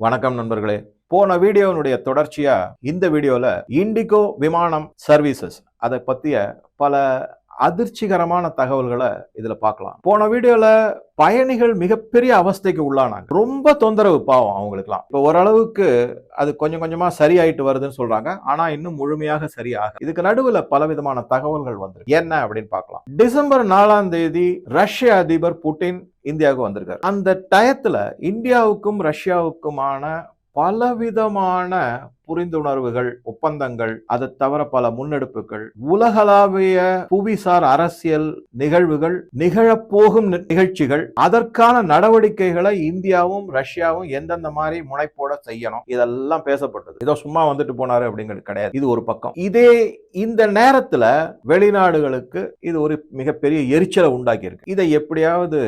வணக்கம் நண்பர்களே. போன வீடியோனுடைய தொடர்ச்சியாக இந்த வீடியோவில் இண்டிகோ விமானம் சர்வீசஸ் அதை பற்றிய பல அதிர்ச்சிகரமான தகவல்களை இதில் பார்க்கலாம். போன வீடியோவில் பயணிகள் மிகப்பெரிய அவஸ்தைக்கு உள்ளானாங்க. ரொம்ப தொந்தரவு பாவம் அவங்களுக்குலாம் இப்போ ஓரளவுக்கு அது கொஞ்சம் கொஞ்சமாக சரியாயிட்டு வருதுன்னு சொல்கிறாங்க ஆனால் இன்னும் முழுமையாக சரியாக. இதுக்கு நடுவில் பலவிதமான தகவல்கள் வந்துருக்கு. என்ன அப்படின்னு பார்க்கலாம். டிசம்பர் நாலாம் தேதி ரஷ்ய அதிபர் புட்டின் இந்தியாவுக்கு வந்திருக்காரு. அந்த டயத்தில் இந்தியாவுக்கும் ரஷ்யாவுக்குமான பலவிதமான புரிந்துணர்வுகள் ஒப்பந்தங்கள் அதை தவிர பல முன்னெடுப்புகள். உலகளாவிய புவிசார் அரசியல் நிகழ்வுகள் நிகழப்போகும் நிகழ்ச்சிகள் அதற்கான நடவடிக்கைகளை இந்தியாவும் ரஷ்யாவும் எந்தெந்த மாதிரி முனைப்போட செய்யணும் இதெல்லாம் பேசப்பட்டது. ஏதோ சும்மா வந்துட்டு போனாரு அப்படிங்கிறது கிடையாது. இது ஒரு பக்கம். இதே இந்த நேரத்துல வெளிநாடுகளுக்கு இது ஒரு மிகப்பெரிய எரிச்சலை உண்டாக்கி இருக்கு இதை எப்படியாவது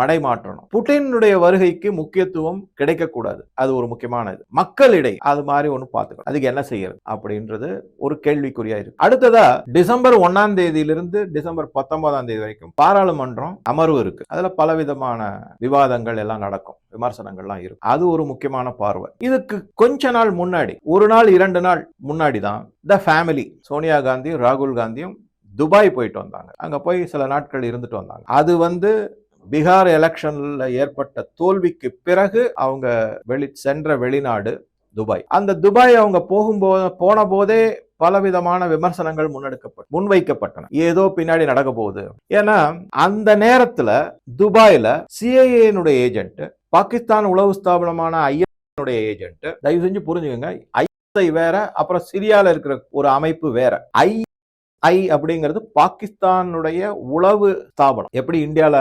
மடைமாற்றணும். புட்டினுடைய வருகைக்கு முக்கியத்துவம் கிடைக்கக்கூடாது. அது ஒரு முக்கியமானது மக்களிடை அது மாதிரி ஒன்று பார்த்துக்கணும் அதுக்கு என்ன செய்யறது? அப்படின்றது ஒரு கேள்விக்குறியா இருக்கு. அடுத்ததா டிசம்பர் ஒன்னாம் தேதியிலிருந்து டிசம்பர் பத்தொன்பதாம் தேதி வரைக்கும் பாராளுமன்றம் அமர்வு இருக்கு. அதுல பலவிதமான விவாதங்கள் எல்லாம் நடக்கும். விமர்சனங்கள்லாம் இருக்கும். அது ஒரு முக்கியமான பார்வை. இதுக்கு கொஞ்ச நாள் முன்னாடி ஒரு நாள் இரண்டு நாள் முன்னாடி தான் த ஃபேமிலி சோனியா காந்தியும் ராகுல் காந்தியும் துபாய் போயிட்டு வந்தாங்க. அங்க போய் சில நாட்கள் இருந்துட்டு வந்தாங்க. அது வந்து பீகார் எலெக்ஷன்ல ஏற்பட்ட தோல்விக்கு பிறகு அவங்க வெளி சென்ற வெளிநாடு துபாய். அந்த துபாய் அவங்க போகும்போது போன போதே பலவிதமான விமர்சனங்கள் முன்னெடுக்கப்பட்டு முன்வைக்கப்பட்டன. ஏதோ பின்னாடி நடக்க போகுது ஏன்னா அந்த நேரத்துல துபாயில சிஐஏனுடைய ஏஜென்ட் பாகிஸ்தான் உளவு ஸ்தாபனமான ஐஎஸ்னுடைய ஏஜென்ட் தயவு செஞ்சு புரிஞ்சுக்கோங்க. ஐஎஸ்ஐ வேற அப்புறம் சிரியால இருக்கிற ஒரு அமைப்பு வேற. ஐ ஐ அப்படிங்கிறது பாகிஸ்தானுடைய உளவு ஸ்தாபனம். எப்படி இந்தியால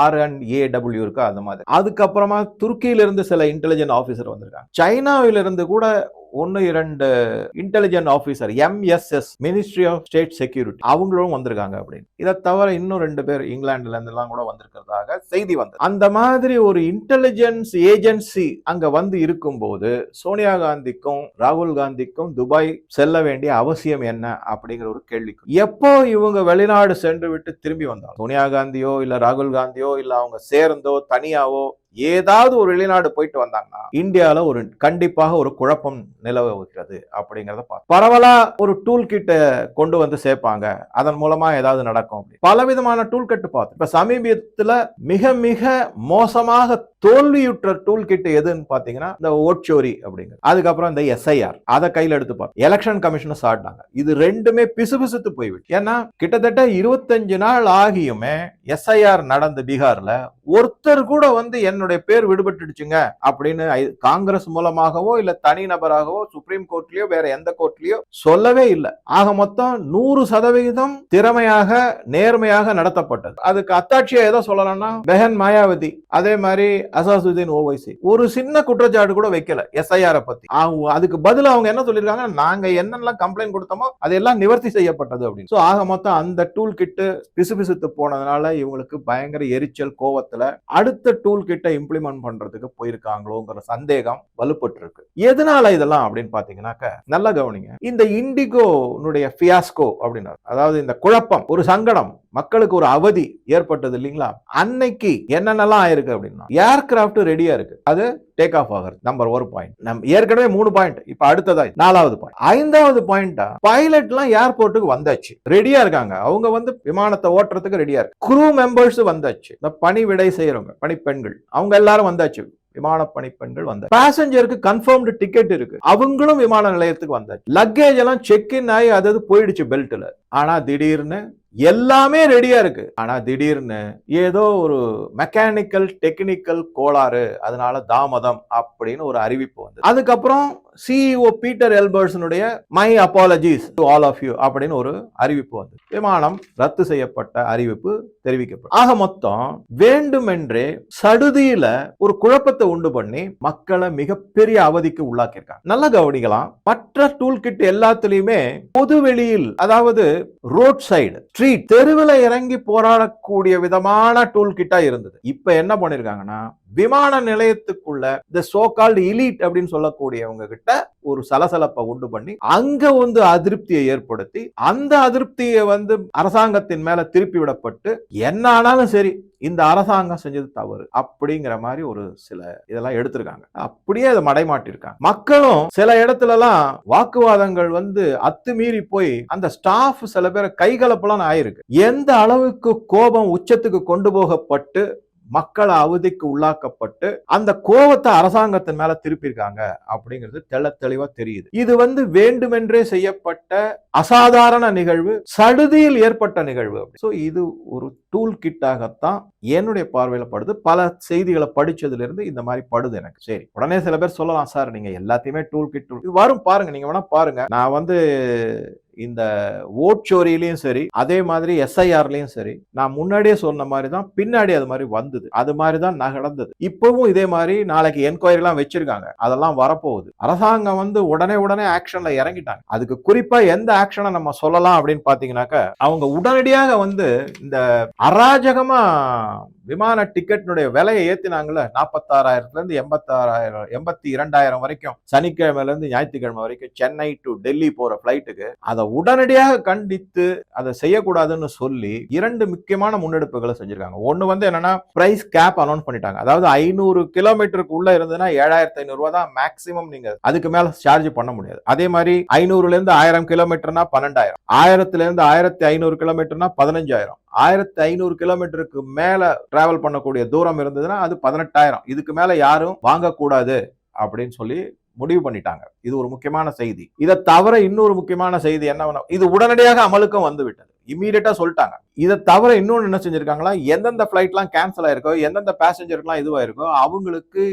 ஆர் அண்ட் ஏ டபிள்யூ இருக்கோ அந்த மாதிரி. அதுக்கப்புறமா துருக்கியிலிருந்து சில இன்டெலிஜென்ட் ஆஃபீஸர் வந்திருக்காங்க. சைனாவில இருந்து கூட ஒன்னு இரண்டு intelligent officer MSS ministry of state security அவங்களும் வந்திருக்காங்க அப்படின்னு. இதை தவிர இன்னும் ரெண்டு பேர் இங்கிலாந்துல இருந்து எல்லாம் கூட வந்திருக்கிறதாக செய்தி வந்து அந்த மாதிரி ஒரு இன்டெலிஜென்ஸ் ஏஜென்சி அங்க வந்து இருக்கும்போது சோனியா காந்திக்கும் ராகுல் காந்திக்கும் துபாய் செல்ல வேண்டிய அவசியம் என்ன அப்படிங்கிற ஒரு கேள்வி எப்போ இவங்க வெளிநாடு சென்று விட்டு திரும்பி வந்தாங்க? சோனியா காந்தியோ இல்ல ராகுல் காந்தியோ இல்ல அவங்க சேர்ந்தோ தனியாவோ ஏதாவது ஒரு வெளிநாடு போயிட்டு வந்தாங்கன்னா இந்தியாவில் ஒரு கண்டிப்பாக ஒரு குழப்பம் நிலவுகிறது அப்படிங்கிறத பார்த்து பரவலா ஒரு டூல் கிட்ட கொண்டு வந்து சேர்ப்பாங்க. அதன் மூலமா ஏதாவது நடக்கும் அப்படி. பலவிதமான டூல் கட்டு பார்த்து. இப்ப சமீபத்தில் மிக மிக மோசமாக தோல்வியுற்ற டூல் கிட் எதுன்னு பாத்தீங்கன்னா இந்த ஓட்சோரி அப்படிங்கிறது. அதுக்கப்புறம் இந்த எஸ்ஐஆர் அதை கையில் எடுத்து பார்த்து. எலெக்ஷன் கமிஷனை சாட்டினாங்க. இது ரெண்டுமே பிசுபிசுத்து போய்விட்டு. ஏன்னா கிட்டத்தட்ட இருபத்தஞ்சு நாள் ஆகியுமே எஸ்ஐஆர் நடந்த பீகார்ல ஒருத்தர் கூட வந்து என்னுடைய பேர் விடுபட்டுடுச்சுங்க அப்படின்னு காங்கிரஸ் மூலமாகவோ இல்ல தனி நபராகவோ சுப்ரீம் கோர்ட்லயோ வேற எந்த கோர்ட்லயோ சொல்லவே இல்லை. ஆக மொத்தம் நூறு சதவிகிதம் திறமையாக நேர்மையாக நடத்தப்பட்டது. அதுக்கு அத்தாட்சியா எதை சொல்லலாம்னா பெஹன் மாயாவதி அதே மாதிரி அசாசுதீன் ஓவைசி. ஒரு சின்ன குற்றச்சாட்டு கூட வைக்கல எஸ்ஐஆர் பத்தி. அவங்க அதுக்கு பதில் அவங்க என்ன சொல்லிருக்காங்க நாங்க என்னெல்லாம் கம்ப்ளைண்ட் கொடுத்தோமோ அதெல்லாம் நிவர்த்தி செய்யப்பட்டது அப்படின்னு. ஆக மொத்தம் அந்த டூல் கிட்டு பிசுபிசுத்து போனதுனால இவங்களுக்கு பயங்கர எரிச்சல் கோவத்தில் அடுத்த டூல் கிட்ட இம்ப்ளிமெண்ட் பண்றதுக்கு போயிருக்காங்களோங்கிற சந்தேகம் வலுப்பட்டு இருக்கு எதனால இதெல்லாம் அப்படின்னு பாத்தீங்கன்னாக்க நல்லா கவனிங்க. இந்த இண்டிகோனுடைய ஃபியாஸ்கோ அப்படின்னா அதாவது இந்த குழப்பம் ஒரு சங்கடம் மக்களுக்கு ஒரு அவதி ஏற்பட்டது இல்லைங்களா? அன்னைக்கு என்னென்னலாம் ஆயிருக்கு அப்படின்னா ஏர்கிராஃப்ட் ரெடியா இருக்கு. அது டேக் ஆஃப் ஆகிறது நம்பர் ஒரு பாயிண்ட் நம்ம ஏற்கனவே மூணு பாயிண்ட் இப்ப அடுத்ததா நாலாவது பாயிண்ட் ஐந்தாவது பாயிண்டா பைலட்லாம் ஏர்போர்ட்டுக்கு வந்தாச்சு. ரெடியா இருக்காங்க. அவங்க வந்து விமானத்தை ஓட்டுறதுக்கு ரெடியா இருக்கு. குரூ மெம்பர்ஸ் வந்தாச்சு. இந்த பணி விடை செய்யறவங்க பணிப்பெண்கள் அவங்க எல்லாரும் வந்தாச்சு. விமான பணிப்பெண்கள் வந்தாச்சு. பேசஞ்சருக்கு கன்ஃபர்ம்டு டிக்கெட் இருக்கு. அவங்களும் விமான நிலையத்துக்கு வந்தாச்சு. லக்கேஜ் எல்லாம் செக் இன் ஆகி அது அது போயிடுச்சு பெல்ட்ல ஆனா திடீர்னு எல்லாமே ரெடியா இருக்கு. ஆனா திடீர்னு ஏதோ ஒரு மெக்கானிக்கல் டெக்னிக்கல் கோளாறு அதனால தாமதம் அப்படின்னு ஒரு அறிவிப்பு வந்து அதுக்கப்புறம் CEO Peter எல்பர்ஸனுடைய my apologies to all of you அப்படின்னு ஒரு அறிவிப்பு வந்து. விமானம் ரத்து செய்யப்பட்ட அறிவிப்பு தெரிவிக்கப்படும். ஆக மொத்தம் வேண்டுமென்றே சடுதியில ஒரு குழப்பத்தை உண்டு பண்ணி மக்களை மிகப்பெரிய அவதிக்கு உள்ளாக்கியிருக்காங்க. நல்லா கவனிக்கலாம். மற்ற டூல் கிட் எல்லாத்துலயுமே பொது வெளியில் அதாவது ரோட் சைடு ஸ்ட்ரீட் தெருவில் இறங்கி போராடக்கூடிய விதமான டூல் கிட்டா இருந்தது. இப்ப என்ன பண்ணிருக்காங்கன்னா விமான நிலையத்துக்குள்ள இந்த சோகால்டு இலீட் அப்படின்னு சொல்லக்கூடியவங்க கிட்ட ஒரு சலசலப்பை உண்டு பண்ணி அங்க வந்து அதிருப்தியை ஏற்படுத்தி அந்த அதிருப்தியை வந்து அரசாங்கத்தின் மேல திருப்பி விடப்பட்டு என்ன ஆனாலும் சரி இந்த அரசாங்கம் செஞ்சது தவறு அப்படிங்கிற மாதிரி ஒரு சில இதெல்லாம் எடுத்திருக்காங்க. அப்படியே அதை மடைமாட்டிருக்காங்க. மக்களும் சில இடத்துலலாம் வாக்குவாதங்கள் வந்து அத்துமீறி போய் அந்த ஸ்டாஃப் சில பேரை கைகலப்பெல்லாம் ஆயிருக்கு. எந்த அளவுக்கு கோபம் உச்சத்துக்கு கொண்டு போகப்பட்டு மக்கள் அவதிக்கு உள்ளாக்கப்பட்டு அந்த கோபத்தை அரசாங்கத்தின் மேல திருப்பியிருக்காங்க அப்படிங்கிறது தெள்ள தெளிவா தெரியுது. இது வந்து வேண்டுமென்றே செய்யப்பட்ட அசாதாரண நிகழ்வு சடுதியில் ஏற்பட்ட நிகழ்வு ஸோ இது ஒரு டூல் கிட்டாகத்தான் என்னுடைய பார்வையில் படுது. பல செய்திகளை படிச்சதுல இருந்து இந்த மாதிரி படுது எனக்கு. சரி உடனே சில பேர் சொல்லலாம் சார் நீங்க எல்லாத்தையுமே டூல் கிட் வரும் பாருங்க நீங்க வேணா பாருங்க. நான் வந்து இந்த ஓட்சோரியிலையும் சரி அதே மாதிரி எஸ்ஐஆர்லையும் சரி நான் முன்னாடியே சொன்ன மாதிரி தான் பின்னாடி அது மாதிரி வந்தது. அது மாதிரி தான் நடந்தது இப்பவும் இதே மாதிரி நாளைக்கு என்கொயரிலாம் வச்சிருக்காங்க. அதெல்லாம் வரப்போகுது. அரசாங்கம் வந்து உடனே உடனே ஆக்ஷன்ல இறங்கிட்டாங்க. அதுக்கு குறிப்பா எந்த ஆக்ஷனை நம்ம சொல்லலாம் அப்படின்னு பாத்தீங்கன்னாக்க அவங்க உடனடியாக வந்து இந்த அராஜகமா விமான டிக்கெட்டினுடைய விலையை ஏத்தினாங்கல்ல நாற்பத்தாறாயிரத்துல இருந்து எண்பத்தாறாயிரம் எண்பத்தி இரண்டாயிரம் வரைக்கும் சனிக்கிழமையில இருந்து ஞாயிற்றுக்கிழமை வரைக்கும் சென்னை டு டெல்லி போற பிளைட்டுக்கு அதை உடனடியாக கண்டித்து அதை செய்யக்கூடாதுன்னு சொல்லி இரண்டு முக்கியமான முன்னெடுப்புகளை செஞ்சிருக்காங்க. ஒன்னு வந்து என்னன்னா பிரைஸ் கேப் அனௌன்ஸ் பண்ணிட்டாங்க. அதாவது ஐநூறு கிலோமீட்டருக்கு உள்ள இருந்ததுன்னா ஏழாயிரத்தி ஐநூறு ரூபாய் தான் மேக்சிமம் நீங்க அதுக்கு மேல சார்ஜ் பண்ண முடியாது. அதே மாதிரி ஐநூறுல இருந்து ஆயிரம் கிலோமீட்டர்னா பன்னெண்டாயிரம் ஆயிரத்துல இருந்து ஆயிரத்தி ஐநூறு கிலோமீட்டர்னா பதினஞ்சாயிரம் ஆயிரத்தி ஐநூறு கிலோமீட்டருக்கு மேல டிராவல் பண்ணக்கூடிய தூரம் இருந்ததுன்னா அது பதினெட்டாயிரம். இதுக்கு மேல யாரும் வாங்கக்கூடாது அப்படின்னு சொல்லி முடிவு பண்ணிட்டாங்க. இது ஒரு முக்கியமான செய்தி. இதை தவிர இன்னொரு முக்கியமான செய்தி என்ன இது உடனடியாக அமலுக்கும் வந்து விட்டது இமீடியட்டா சொல்லிட்டாங்க. இதை தவிர இன்னொன்னு என்ன செஞ்சிருக்காங்களா எந்தெந்த ஃபிளைட்லாம் கேன்சல் ஆயிருக்கோ எந்தெந்த பேசஞ்சருக்குலாம் இதுவாயிருக்கோ அவங்களுக்கு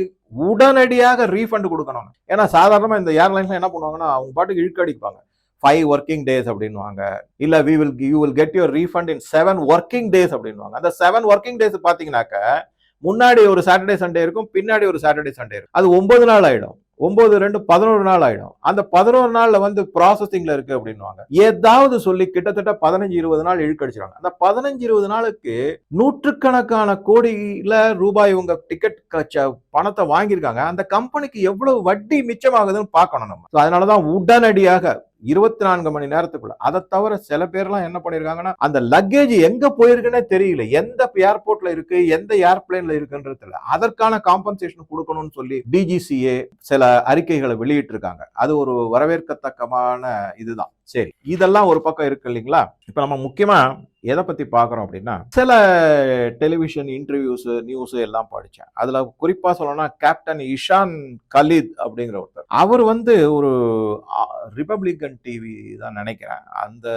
உடனடியாக ரீஃபண்ட் கொடுக்கணும். ஏன்னா சாதாரணமா இந்த ஏர்லைன்ஸ்ல என்ன பண்ணுவாங்கன்னா அவங்க பாட்டுக்கு இழுக்கடிப்பாங்க. ஃபைவ் ஒர்க்கிங் டேஸ் அப்படின்வாங்க இல்லை we will you will get your refund in seven working days அப்படின்வாங்க அந்த செவன் ஒர்க்கிங் டேஸ் பார்த்தீங்கன்னாக்க முன்னாடி ஒரு சாட்டர்டே சண்டே இருக்கும் பின்னாடி ஒரு சாட்டர்டே சண்டே இருக்கும். அது ஒன்பது நாள் ஆகிடும் ஒன்பது ரெண்டு பதினோரு நாள் ஆகிடும் அந்த பதினோரு நாளில் வந்து ப்ராசஸிங்கில் இருக்கு அப்படின்வாங்க ஏதாவது சொல்லி கிட்டத்தட்ட பதினஞ்சு இருபது நாள் இழுக்கடிச்சிருவாங்க. அந்த பதினஞ்சு இருபது நாளுக்கு நூற்றுக்கணக்கான கோடியில் ரூபாய் உங்க டிக்கெட் பணத்தை வாங்கியிருக்காங்க. அந்த கம்பெனிக்கு எவ்வளவு வட்டி மிச்சமாகுதுன்னு பார்க்கணும் நம்ம. அதனால தான் உடனடியாக இருபத்தி நான்கு மணி நேரத்துக்குள்ள. அதை தவிர சில பேர்லாம் என்ன பண்ணியிருக்காங்கன்னா அந்த லக்கேஜ் எங்க போயிருக்குன்னே தெரியல. எந்த ஏர்போர்ட்ல இருக்கு எந்த ஏர்பிளைன்ல இருக்குன்றது தெரியல. அதற்கான காம்பன்சேஷன் கொடுக்கணும்னு சொல்லி டிஜிசிஏ சில அறிக்கைகளை வெளியிட்டிருக்காங்க. அது ஒரு வரவேற்கத்தக்கமான இதுதான். சரி இதெல்லாம் ஒரு பக்கம் இருக்கு இல்லைங்களா? இப்போ நம்ம முக்கியமாக எதை பற்றி பார்க்குறோம் அப்படின்னா சில டெலிவிஷன் இன்டர்வியூஸு நியூஸு எல்லாம் படித்தேன். அதில் குறிப்பாக சொல்லணும்னா கேப்டன் இஷான் கலீத் அப்படிங்கிற ஒருத்தர். அவர் வந்து ஒரு ரிப்பப்ளிக்கன் டிவி தான் நினைக்கிறேன். அந்த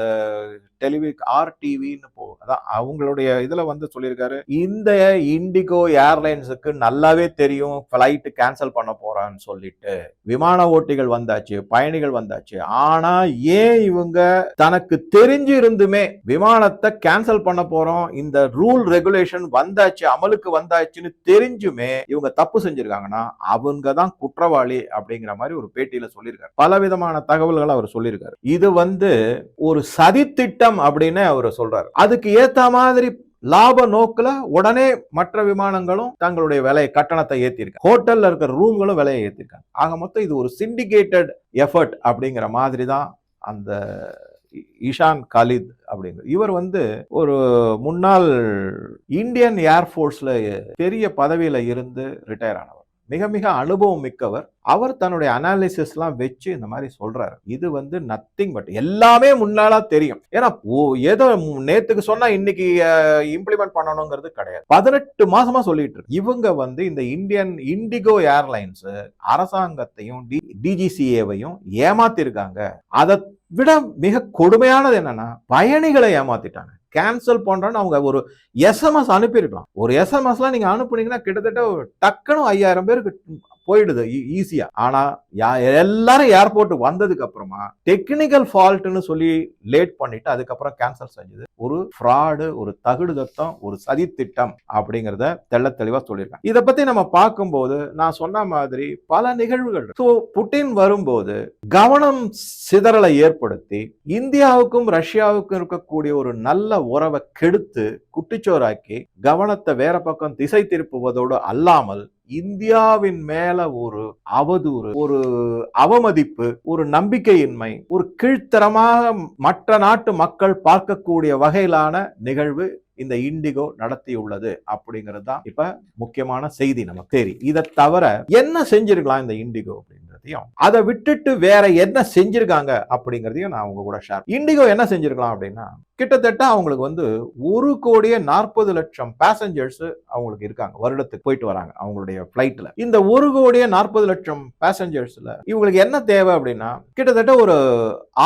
டெலிவி ஆர் டிவின்னு போ அதான் அவங்களுடைய இதில் வந்து சொல்லியிருக்காரு இந்த இண்டிகோ ஏர்லைன்ஸுக்கு நல்லாவே தெரியும் ஃப்ளைட்டு கேன்சல் பண்ண போகிறான்னு சொல்லிட்டு. விமான ஓட்டிகள் வந்தாச்சு பயணிகள் வந்தாச்சு. ஆனால் ஏன் இவங்க தனக்கு தெரிஞ்சு இருந்துமே விமானத்தை கேன்சல் பண்ண போறோம். இந்த ரூல் ரெகுலேஷன் வந்தாச்சு அமலுக்கு வந்தாச்சுன்னு தெரிஞ்சுமே இவங்க தப்பு செஞ்சிருக்காங்கன்னா அவங்க தான் குற்றவாளி அப்படிங்கிற மாதிரி ஒரு பேட்டியில சொல்லியிருக்காரு. பல விதமான தகவல்களை அவர் சொல்லியிருக்காரு. இது வந்து ஒரு சதித்திட்டம் அப்படின்னு அவர் சொல்றாரு. அதுக்கு ஏத்த மாதிரி லாப நோக்கில் உடனே மற்ற விமானங்களும் தங்களுடைய விலையை கட்டணத்தை ஏற்றிருக்காங்க ஹோட்டல்ல இருக்கிற ரூம்களும் விலையை ஏற்றிருக்காங்க ஆக மொத்தம் இது ஒரு சிண்டிகேட்டட் எஃபர்ட் அப்படிங்கிற மாதிரி தான் அந்த இஷான் காலித் அப்படிங்கிற இவர் வந்து ஒரு முன்னாள் இந்தியன் ஏர்ஃபோர்ஸில் பெரிய பதவியில இருந்து ரிட்டையர் ஆனவர் மிக மிக அனுபவம் மிக்கவர். அவர் தன்னுடைய அனாலிசிஸ்லாம் வச்சு இந்த மாதிரி சொல்றாரு. இது வந்து நத்திங் பட் எல்லாமே முன்னாலா தெரியும். ஏன்னா ஓ ஏதோ நேத்துக்கு சொன்னா இன்னைக்கு இம்ப்ளிமெண்ட் பண்ணணுங்கிறது கிடையாது. பதினெட்டு மாசமா சொல்லிட்டு இருக்கு. இவங்க வந்து இந்த இந்தியன் இண்டிகோ ஏர்லைன்ஸ் அரசாங்கத்தையும் டிஜிசிஏவையும் ஏமாத்திருக்காங்க. அதை விட மிக கொடுமையானது என்னன்னா பயணிகளை ஏமாத்திட்டாங்க. கேன்சல் பண்றோன்னு அவங்க ஒரு எஸ்எம்எஸ் அனுப்பியிருக்கலாம். ஒரு எஸ்எம்எஸ்லாம் நீங்க அனுப்புனீங்கன்னா கிட்டத்தட்ட டக்குன்னு ஐயாயிரம் பேருக்கு போயிடுது e-, ஈஸியா ஆனா எல்லாரும் ஏர்போர்ட் வந்ததுக்கு அப்புறமா டெக்னிக்கல் ஃபால்ட்னு சொல்லி லேட் பண்ணிட்டு அதுக்கப்புறம் கேன்சல் செஞ்சது. ஒரு ஃப்ராடு ஒரு தகுடு தத்தம் ஒரு சதி திட்டம் அப்படிங்கிறத தெள்ள தெளிவா சொல்லியிருக்காங்க. இதை பத்தி நம்ம பார்க்கும்போது நான் சொன்ன மாதிரி பல நிகழ்வுகள் ஸோ புட்டின் வரும்போது கவனம் சிதறலை ஏற்படுத்தி இந்தியாவுக்கும் ரஷ்யாவுக்கும் இருக்கக்கூடிய ஒரு நல்ல உறவை கெடுத்து குட்டிச்சோராக்கி கவனத்தை வேற பக்கம் திசை திருப்புவதோடு அல்லாமல் இந்தியாவின் மேல ஒரு அவதூறு ஒரு அவமதிப்பு ஒரு நம்பிக்கையின்மை ஒரு கீழ்த்தரமாக மற்ற நாட்டு மக்கள் பார்க்கக்கூடிய வகையிலான நிகழ்வு இந்த இண்டிகோ நடத்தியுள்ளது அப்படிங்கிறது தான் இப்ப முக்கியமான செய்தி நமக்கு சரி இதை தவிர என்ன செஞ்சிருக்கலாம் இந்த இண்டிகோ அப்படின்றதையும் அதை விட்டுட்டு வேற என்ன செஞ்சிருக்காங்க அப்படிங்கிறதையும் நான் உங்க கூட ஷேர் இண்டிகோ என்ன செஞ்சிருக்கலாம் அப்படின்னா கிட்டத்தட்ட அவங்களுக்கு வந்து ஒரு கோடியே நாற்பது லட்சம் பேசஞ்சர்ஸ் அவங்களுக்கு இருக்காங்க. வருடத்துக்கு போயிட்டு வராங்க அவங்களுடைய ஃப்ளைட்டில் இந்த ஒரு கோடியே நாற்பது லட்சம் பேசஞ்சர்ஸில் இவங்களுக்கு என்ன தேவை அப்படின்னா கிட்டத்தட்ட ஒரு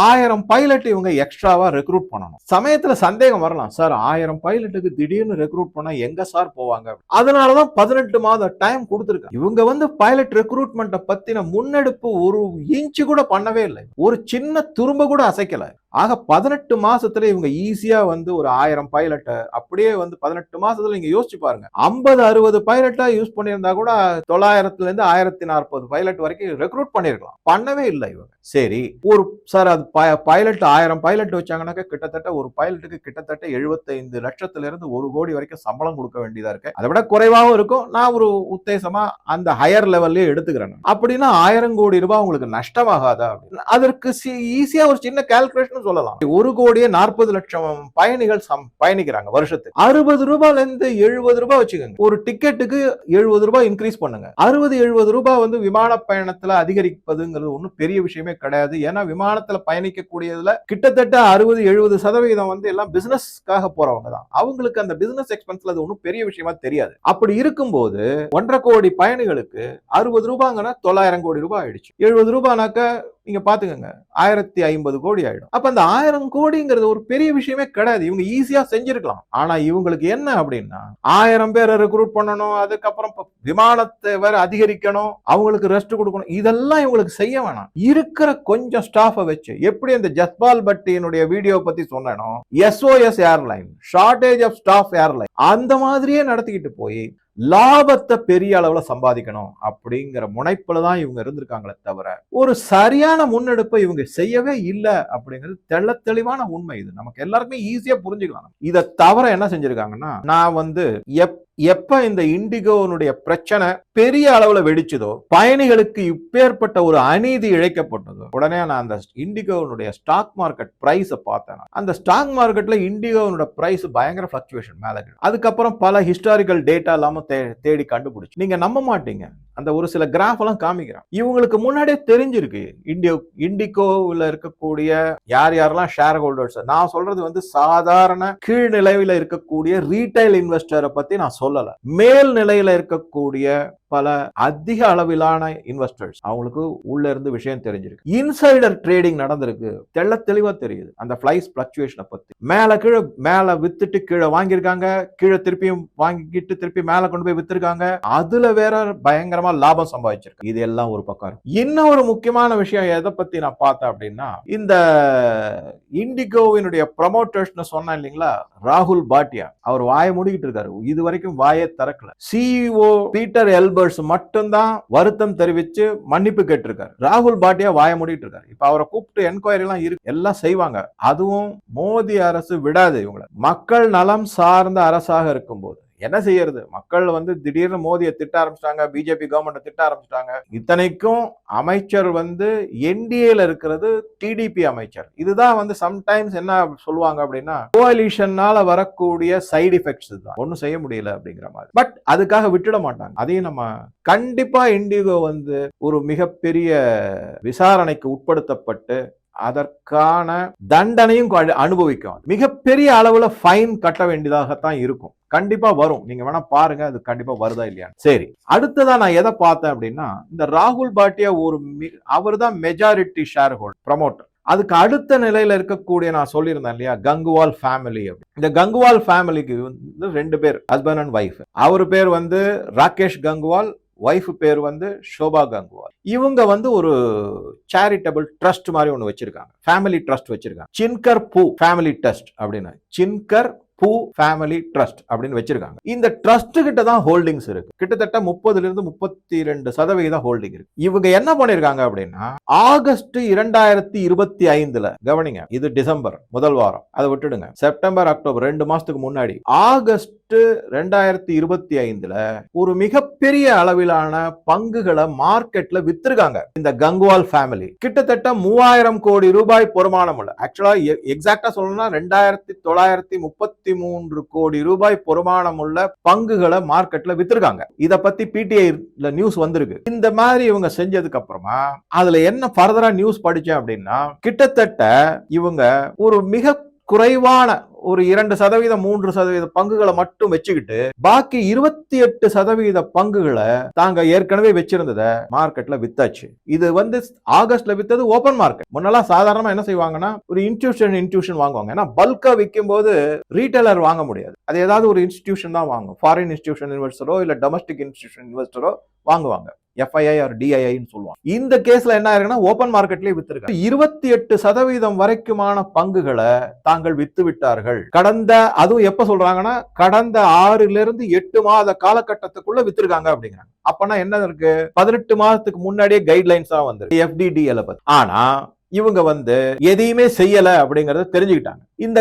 ஆயிரம் பைலட் இவங்க எக்ஸ்ட்ராவாக ரெக்ரூட் பண்ணணும். சமயத்தில் சந்தேகம் வரலாம். சார் ஆயிரம் பைலட்டுக்கு திடீர்னு ரெக்ரூட் பண்ணால் எங்கே சார் போவாங்க? அதனால தான் பதினெட்டு மாத டைம் கொடுத்துருக்காங்க. இவங்க வந்து பைலட் ரெக்ரூட்மெண்ட்டை பற்றின முன்னெடுப்பு ஒரு இன்ச்சு கூட பண்ணவே இல்லை. ஒரு சின்ன துரும்ப கூட அசைக்கலை. ஆக பதினெட்டு மாசத்துல இவங்க ஈஸியா வந்து ஒரு ஆயிரம் பைலட்டை அப்படியே வந்து பதினெட்டு மாசத்துல நீங்க யோசிச்சு பாருங்க. ஐம்பது அறுபது பைலட்டா யூஸ் பண்ணியிருந்தா கூட தொள்ளாயிரத்துல இருந்து ஆயிரத்தி நாற்பது பைலட் வரைக்கும் ரெக்ரூட் பண்ணிருக்கலாம் பண்ணவே இல்லை இவங்க. சரி ஒரு சார் அது பைலட் ஆயிரம் பைலட் வச்சாங்கன்னாக்க கிட்டத்தட்ட ஒரு பைலட்டுக்கு கிட்டத்தட்ட எழுபத்தைந்து லட்சத்துல இருந்து ஒரு கோடி வரைக்கும் சம்பளம் கொடுக்க வேண்டியதா இருக்கு. அதை விட குறைவாகவும் இருக்கும். நான் ஒரு உத்தேசமா அந்த ஹையர் லெவல்லே எடுத்துக்கிறேன் அப்படின்னா ஆயிரம் கோடி ரூபாய் உங்களுக்கு நஷ்டமாகாதா அதற்கு ஈஸியா ஒரு சின்ன கால்குலேஷன் சொல்லலாம். ஒரு கோடியே நாற்பது லட்சம் பயணிகள் சம் பயணிக்கிறாங்க வருஷத்துக்கு. அறுபது ரூபாயில இருந்து எழுபது ரூபாய் வச்சுக்கோங்க. ஒரு டிக்கெட்டுக்கு எழுபது ரூபாய் இன்க்ரீஸ் பண்ணுங்க. அறுபது எழுபது ரூபாய் வந்து விமான பயணத்துல அதிகரிப்பதுங்கிறது ஒன்றும் பெரிய விஷயமே கிடையாது. ஏன்னா விமானத்துல பயணிக்கக்கூடியதுல கிட்டத்தட்ட அறுபது எழுபது சதவீதம் வந்து எல்லாம் பிசினஸ்க்காக போறவங்க தான். அவங்களுக்கு அந்த பிசினஸ் எக்ஸ்பென்ஸ்ல அது ஒன்றும் பெரிய விஷயமா தெரியாது. அப்படி இருக்கும்போது ஒன்றரை கோடி பயணிகளுக்கு அறுபது ரூபாங்கன்னா தொள்ளாயிரம் கோடி ரூபாய் ஆயிடுச்சு. எழுபது ரூபாய்னாக்க நீங்க பாத்துக்கோங்க. ஆயிரத்தி ஐம்பது கோடி ஆயிடும். அப்ப அந்த ஆயிரம் கோடிங்கிறது ஒரு பெரிய விஷயமே கிடையாது. இவங்க ஈஸியா செஞ்சிருக்கலாம். ஆனா இவங்களுக்கு என்ன அப்படின்னா ஆயிரம் பேரை ரெக்ரூட் பண்ணணும் அதுக்கப்புறம் விமானத்தை வேற அதிகரிக்கணும் அவங்களுக்கு ரெஸ்ட் கொடுக்கணும். இதெல்லாம் இவங்களுக்கு செய்ய வேணாம். இருக்கிற கொஞ்சம் ஸ்டாஃபை வச்சு எப்படி அந்த ஜஸ்பால் பட்டியினுடைய வீடியோ பத்தி சொன்னனோ SOS airline shortage of staff airline அந்த மாதிரியே நடத்திக்கிட்டு போய் லாபத்தை பெரிய அளவுல சம்பாதிக்கணும் அப்படிங்கிற முனைப்புல தான் இவங்க இருந்திருக்காங்களே தவிர ஒரு சரியான முன்னெடுப்பை இவங்க செய்யவே இல்லை அப்படிங்கிறது தெள்ள தெளிவான உண்மை இது. நமக்கு எல்லாருக்குமே ஈஸியா புரிஞ்சுக்கலாம். இதை தவிர என்ன செஞ்சிருக்காங்கன்னா நான் வந்து எப் எப்ப இந்த இண்டிகோனுடைய பிரச்சனை பெரிய அளவுல வெடிச்சதோ பயணிகளுக்கு இப்பேற்பட்ட ஒரு அநீதி இழைக்கப்பட்டதோ உடனே நான் அந்த இண்டிகோனுடைய ஸ்டாக் மார்க்கெட் பிரைஸ பார்த்தேன். அந்த ஸ்டாக் மார்க்கெட்ல இண்டிகோனோட பிரைஸ் பயங்கர பிளக்சுவேஷன் மேல அதுக்கப்புறம் பல ஹிஸ்டாரிக்கல் டேட்டா இல்லாம தேடி கண்டுபிடிச்சு. நீங்க நம்ப மாட்டீங்க. அந்த ஒரு சில கிராஃப் எல்லாம் காமிக்கிறான். இவங்களுக்கு முன்னாடியே தெரிஞ்சிருக்கு. இண்டியோ இண்டிகோவில் இருக்கக்கூடிய யார் யாரெல்லாம் ஷேர் ஹோல்டர்ஸ் நான் சொல்றது வந்து சாதாரண கீழ்நிலையில இருக்கக்கூடிய ரீட்டைல் இன்வெஸ்டரை பத்தி நான் சொல்லலை. மேல் நிலையில இருக்கக்கூடிய பல அதிக அளவிலான இன்வெஸ்டர்ஸ் அவங்களுக்கு உள்ள இருந்து விஷயம் தெரிஞ்சிருக்கு. இன்சைடர் ட்ரேடிங் நடந்திருக்கு. தெள்ள தெளிவா தெரியுது. அந்த பிளைஸ் பிளக்சுவேஷனை பத்தி. மேல கீழே மேல வித்துட்டு கீழே வாங்கியிருக்காங்க. கீழே திருப்பியும் வாங்கிட்டு திருப்பி மேல கொண்டு போய் வித்திருக்காங்க. அதுல வேற பயங்கரமா லாபம் சம்பாதிச்சிருக்கு. இது எல்லாம் ஒரு பக்கம் இன்னொரு இன்னும் ஒரு முக்கியமான விஷயம் எதை பத்தி நான் பார்த்தேன் அப்படின்னா இந்த இண்டிகோவினுடைய ப்ரமோட்டர்ஸ்னு சொன்னேன் இல்லைங்களா? ராகுல் பாட்டியா. அவர் வாயை மூடிக்கிட்டு இருக்காரு. இது வரைக்கும் வாயை திறக்கல. சிஇஓ பீட்டர் எல்பர் ஃபாலோவர்ஸ் மட்டும்தான் வருத்தம் தெரிவிச்சு மன்னிப்பு கேட்டிருக்காரு. ராகுல் பாட்டியா வாய மூடிட்டு இருக்காரு இப்ப அவரை கூப்பிட்டு என்கொயரி எல்லாம் இருக்கு எல்லாம் செய்வாங்க. அதுவும் மோடி அரசு விடாது இவங்களை. மக்கள் நலம் சார்ந்த அரசாக இருக்கும்போது. என்ன செய்யறது? மக்கள் வந்து திடீர்னு மோதியை திட்ட ஆரம்பிச்சிட்டாங்க பிஜேபி கவர்மெண்ட் திட்ட ஆரம்பிச்சிட்டாங்க. இத்தனைக்கும் அமைச்சர் வந்து என்டிஏல இருக்கிறது டிடிபி அமைச்சர். இதுதான் வந்து சம்டைம்ஸ் என்ன சொல்லுவாங்க அப்படின்னா கோலிஷன்னால வரக்கூடிய சைடு எஃபெக்ட்ஸ் தான் ஒன்றும் செய்ய முடியல அப்படிங்கிற மாதிரி. பட் அதுக்காக விட்டுட மாட்டாங்க. அதையும் நம்ம கண்டிப்பா இண்டிகோ வந்து ஒரு மிகப்பெரிய விசாரணைக்கு உட்படுத்தப்பட்டு அதற்கான தண்டனையும் அனுபவிக்கும். மிகப்பெரிய அளவுல ஃபைன் கட்ட வேண்டியதாகத்தான் இருக்கும். கண்டிப்பா வரும். நீங்க வேணா பாருங்க அது கண்டிப்பா வருதா இல்லையா சரி அடுத்ததான் நான் எதை பார்த்தேன் அப்படின்னா இந்த ராகுல் பாட்டியா ஒரு அவர் தான் மெஜாரிட்டி ஷேர் ஹோல்டர் ப்ரமோட்டர் அதுக்கு அடுத்த நிலையில இருக்கக்கூடிய நான் சொல்லியிருந்தேன் இல்லையா கங்குவால் ஃபேமிலி இந்த கங்குவால் ஃபேமிலிக்கு வந்து ரெண்டு பேர் ஹஸ்பண்ட் அண்ட் ஒய்ஃப் அவர் பேர் வந்து ராகேஷ் கங்குவால் ஒய்ஃப் பேர் வந்து ஷோபா கங்குவால் இவங்க வந்து ஒரு சேரிட்டபிள் ட்ரஸ்ட் மாதிரி ஒன்று வச்சிருக்காங்க. ஃபேமிலி ட்ரஸ்ட் வச்சிருக்காங்க. சின்கர் பூ ஃபேமிலி ட்ரஸ்ட் அப்படின்னு. சின்கர் பூ ஃபேமிலி ட்ரஸ்ட் அப்படின்னு வச்சிருக்காங்க. இந்த ட்ரஸ்ட் கிட்ட தான் ஹோல்டிங்ஸ் இருக்கு. கிட்டத்தட்ட முப்பதுல இருந்து முப்பத்தி ரெண்டு சதவீதம் ஹோல்டிங் இருக்கு. இவங்க என்ன பண்ணிருக்காங்க அப்படின்னா ஆகஸ்ட் இரண்டாயிரத்தி இருபத்தி ஐந்துல கவனிங்க இது டிசம்பர் முதல் வாரம். அதை விட்டுடுங்க. செப்டம்பர் அக்டோபர் ரெண்டு மாசத்துக்கு முன்னாடி ஆகஸ்ட் ரெண்டாயிரத்தி இருபத்தி ஐந்துல ஒரு மிகப்பெரிய அளவிலான பங்குகளை மார்க்கெட்ல வித்திருக்காங்க. இந்த கங்குவால் ஃபேமிலி கிட்டத்தட்ட மூவாயிரம் கோடி ரூபாய் பொறுமானம் உள்ள ஆக்சுவலா எக்ஸாக்டா சொல்லணும்னா ரெண்டாயிரத்தி தொள்ளாயிரத்தி முப்பத்தி மூன்று கோடி ரூபாய் பொறுமானம் உள்ள பங்குகளை மார்க்கெட்ல வித்திருக்காங்க. இத பத்தி பிடிஐல நியூஸ் வந்திருக்கு. இந்த மாதிரி இவங்க செஞ்சதுக்கு அப்புறமா அதுல என்ன ஃபர்தரா நியூஸ் படிச்சேன் அப்படின்னா கிட்டத்தட்ட இவங்க ஒரு மிக குறைவான ஒரு இரண்டு சதவீதம் மூன்று சதவீத பங்குகளை மட்டும் வச்சுக்கிட்டு பாக்கி இருபத்தி எட்டு சதவீத பங்குகளை தாங்க ஏற்கனவே வச்சிருந்ததை மார்க்கெட்ல வித்தாச்சு. இது வந்து ஆகஸ்ட்ல வித்தது ஓபன் மார்க்கெட். முன்னெல்லாம் சாதாரணமா என்ன செய்வாங்கன்னா ஒரு இன்ஸ்டியூஷன் இன்ஸ்டியூஷன் வாங்குவாங்க. ஏன்னா பல்கா விற்கும் போது ரீட்டைலர் வாங்க முடியாது. அது ஏதாவது ஒரு இன்ஸ்டியூஷன் தான் வாங்கும். ஃபாரின் இன்ஸ்டியூஷன் இன்வெஸ்டரோ இல்ல டொமஸ்டிக் இன்ஸ்டியூஷன் இன்வெஸ்டரோ வாங்குவாங்க. எஃப்ஐஐ ஆர் டிஐஐன்னு சொல்லுவாங்க. இந்த கேஸ்ல என்ன ஆயிருக்குன்னா ஓபன் மார்க்கெட்லயே வித்திருக்காங்க. இருபத்தி எட்டு சதவீதம் வரைக்குமான பங்குகளை தாங்கள் வித்து விட்டார்கள் கடந்த அதுவும் எப்ப சொல்றாங்கன்னா கடந்த ஆறுல இருந்து எட்டு மாத காலகட்டத்துக்குள்ள வித்திருக்காங்க அப்படிங்கிறாங்க. அப்பனா என்ன இருக்கு? பதினெட்டு மாதத்துக்கு முன்னாடியே கைட்லைன்ஸ் தான் வந்து எஃப்டிடிஎல் பத்தி. ஆனா இவங்க வந்து எதையுமே செய்யல அப்படிங்கறத தெரிஞ்சுக்கிட்டாங்க. இந்த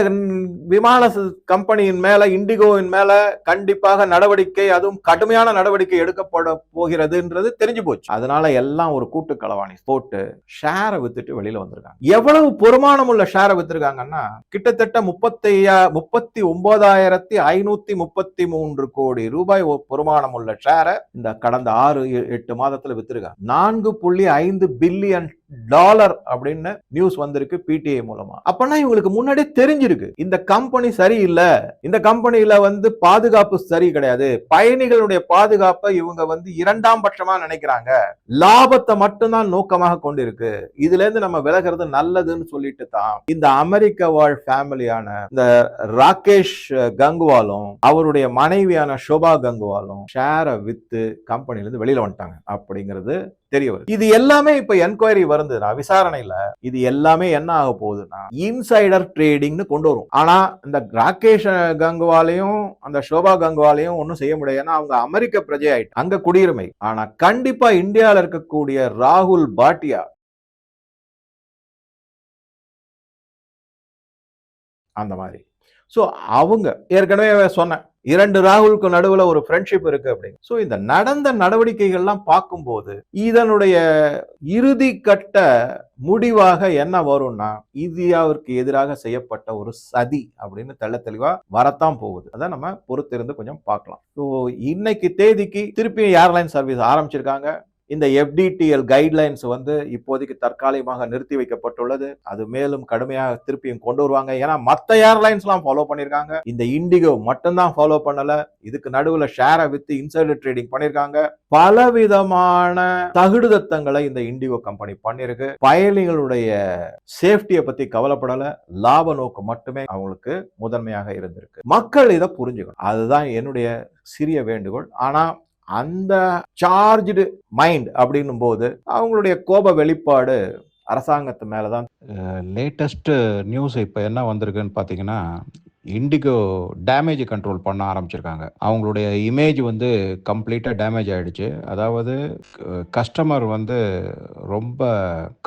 விமான கம்பெனியின் மேல இண்டிகோவின் மேல கண்டிப்பாக நடவடிக்கை அதுவும் கடுமையான நடவடிக்கை எடுக்கப்பட போகிறதுன்றது தெரிஞ்சு போச்சு. அதனால எல்லாம் ஒரு கூட்டு களவாணி போட்டு ஷேரை வித்துட்டு வெளியில வந்திருக்காங்க. எவ்வளவு பொறுமானம் உள்ள ஷேரை வித்திருக்காங்கன்னா கிட்டத்தட்ட முப்பத்தி முப்பத்தி ஒன்பதாயிரத்தி ஐநூத்தி முப்பத்தி மூன்று கோடி ரூபாய் பொறுமானம் உள்ள ஷேரை இந்த கடந்த ஆறு எட்டு மாதத்துல வித்திருக்காங்க. நான்கு புள்ளி ஐந்து பில்லியன் டாலர் அப்படின்னு நியூஸ் வந்திருக்கு பிடிஐ மூலமா. அப்பனா இவங்களுக்கு முன்னாடியே தெரிஞ்சிருக்கு. இந்த கம்பெனி சரியில்லை. இந்த கம்பெனியில வந்து பாதுகாப்பு சரி கிடையாது. பயணிகளுடைய பாதுகாப்பை இவங்க வந்து இரண்டாம் பட்சமா நினைக்கிறாங்க. லாபத்தை மட்டும்தான் நோக்கமாக கொண்டிருக்கு. இதுல இருந்து நம்ம விலகிறது நல்லதுன்னு சொல்லிட்டு தான் இந்த அமெரிக்க வாழ் ஃபேமிலியான இந்த ராகேஷ் கங்குவாலும் அவருடைய மனைவியான ஷோபா கங்குவாலும் ஷேரை வித்து கம்பெனில இருந்து வெளியில வந்துட்டாங்க. அப்படிங்கிறது தெரிய வருது. இது எல்லாமே இப்ப என்கொயரி வருதுன்னா விசாரணையில இது எல்லாமே என்ன ஆக போகுதுன்னா இன்சைடர் ட்ரேடிங்னு கொண்டு வரும். ஆனா இந்த ராகேஷ் கங்குவாலையும் அந்த ஷோபா கங்குவாலையும் ஒன்றும் செய்ய முடியாது. ஏன்னா அவங்க அமெரிக்க பிரஜை ஆயிட்டு அங்க குடியுரிமை. ஆனா கண்டிப்பா இந்தியாவில் இருக்கக்கூடிய ராகுல் பாட்டியா அந்த மாதிரி. ஸோ அவங்க ஏற்கனவே சொன்னேன் இரண்டு ராகுலுக்கு நடுவில் ஒரு ஃப்ரெண்ட்ஷிப் இருக்கு அப்படின்னு. ஸோ இந்த நடந்த நடவடிக்கைகள்லாம் பார்க்கும்போது இதனுடைய இறுதி கட்ட முடிவாக என்ன வரும்னா இந்தியாவிற்கு எதிராக செய்யப்பட்ட ஒரு சதி அப்படின்னு தெள்ள தெளிவா வரத்தான் போகுது. அதை நம்ம பொறுத்திருந்து கொஞ்சம் பார்க்கலாம். ஸோ இன்னைக்கு தேதிக்கு திருப்பியும் ஏர்லைன் சர்வீஸ் ஆரம்பிச்சிருக்காங்க. இந்த எஃப்டிடிஎல் கைட்லைன்ஸ் வந்து இப்போதைக்கு தற்காலிகமாக நிறுத்தி வைக்கப்பட்டுள்ளது. அது மேலும் கடுமையாக திருப்பியும் கொண்டு வருவாங்க. ஏன்னா மற்ற ஏர்லைன்ஸ்லாம் ஃபாலோ பண்ணியிருக்காங்க இந்த இண்டிகோ மட்டும்தான் ஃபாலோ பண்ணல. இதுக்கு நடுவில் ஷேரை வித்து இன்சைடர் ட்ரேடிங் பண்ணியிருக்காங்க பலவிதமான தகுடுதத்தங்களை இந்த இண்டிகோ கம்பெனி பண்ணியிருக்கு பயணிகளுடைய சேஃப்டியை பத்தி கவலைப்படல. லாப நோக்கு மட்டுமே அவங்களுக்கு முதன்மையாக இருந்திருக்கு. மக்கள் இதை புரிஞ்சுக்கணும். அதுதான் என்னுடைய சிறிய வேண்டுகோள். ஆனா அந்த சார்ஜ்டு மைண்ட் அப்படின்னும் போது அவங்களுடைய கோப வெளிப்பாடு அரசாங்கத்து மேலே தான் லேட்டஸ்ட்டு நியூஸ் இப்போ என்ன வந்திருக்குன்னு பார்த்தீங்கன்னா இண்டிகோ டேமேஜ் கண்ட்ரோல் பண்ண ஆரம்பிச்சிருக்காங்க. அவங்களுடைய இமேஜ் வந்து கம்ப்ளீட்டாக டேமேஜ் ஆகிடுச்சு அதாவது கஸ்டமர் வந்து ரொம்ப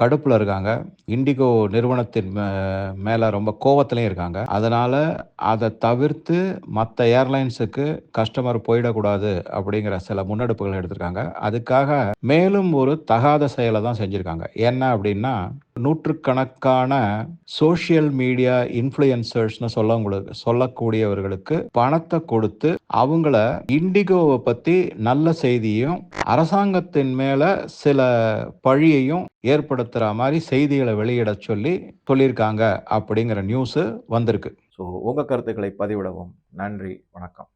கடுப்பில் இருக்காங்க. இண்டிகோ நிறுவனத்தின் மேலே ரொம்ப கோவத்துலேயும் இருக்காங்க. அதனால் அதை தவிர்த்து மற்ற ஏர்லைன்ஸுக்கு கஸ்டமர் போயிடக்கூடாது அப்படிங்கிற சில முன்னெடுப்புகள் எடுத்திருக்காங்க. அதுக்காக மேலும் ஒரு தகாத செயலை தான் செஞ்சுருக்காங்க. என்ன அப்படின்னா நூற்றுக்கணக்கான சோசியல் மீடியா இன்ஃப்ளூயன்சர்ஸ்னு சொல்ல சொல்லக்கூடியவர்களுக்கு பணத்தை கொடுத்து அவங்கள இண்டிகோவை பற்றி நல்ல செய்தியும் அரசாங்கத்தின் மேலே சில பழியையும் ஏற்படுத்துகிற மாதிரி செய்திகளை வெளியிட சொல்லி சொல்லியிருக்காங்க அப்படிங்கிற நியூஸு வந்திருக்கு. ஸோ உங்கள் கருத்துக்களை பதிவிடவும். நன்றி வணக்கம்.